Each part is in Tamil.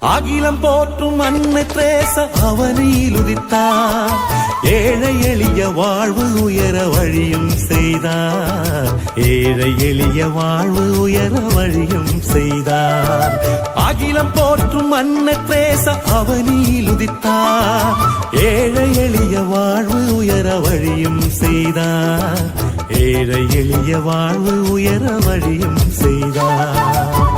அகிலம் போற்றும் அன்னை அன்னத்ரேச அவனில் உதித்தார் ஏழை எளிய வாழ்வு உயர வழியும் செய்தார். ஏழை எளிய வாழ்வு உயர வழியும் செய்தார். அகிலம் போற்றும் அன்னை அன்னத்ரேச அவனில் உதித்தார் ஏழை எளிய வாழ்வு உயர வழியும் செய்தார். ஏழை எளிய வாழ்வு உயர வழியும் செய்தார்.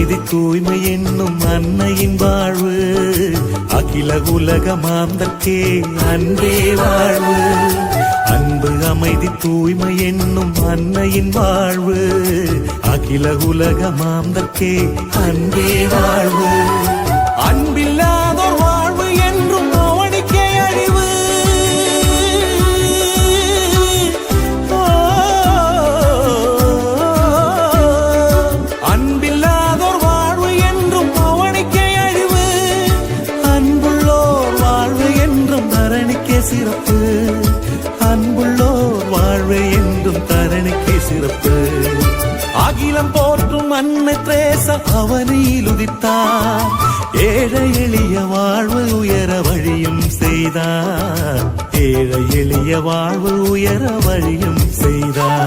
அமைதி தூய்மை என்னும் அன்னையின் வாழ்வு. அகில உலக மாந்தர்க்கே அன்பே வாழ்வு. அன்பு அமைதி தூய்மை என்னும் அன்னையின் வாழ்வு. அகில உலக மாந்தர்க்கே அன்பே வாழ்வு. அன்பில்லா சிறப்பு. அன்புள்ளோர் வாழ்வு என்றும் தரணிக்கே சிறப்பு. அகிலம் போற்றும் அன்னை திரேச அவனில் உதித்தார். ஏழை எளிய வாழ்வு உயர வழியும் செய்தார். ஏழை எளிய வாழ்வு உயர வழியும் செய்தார்.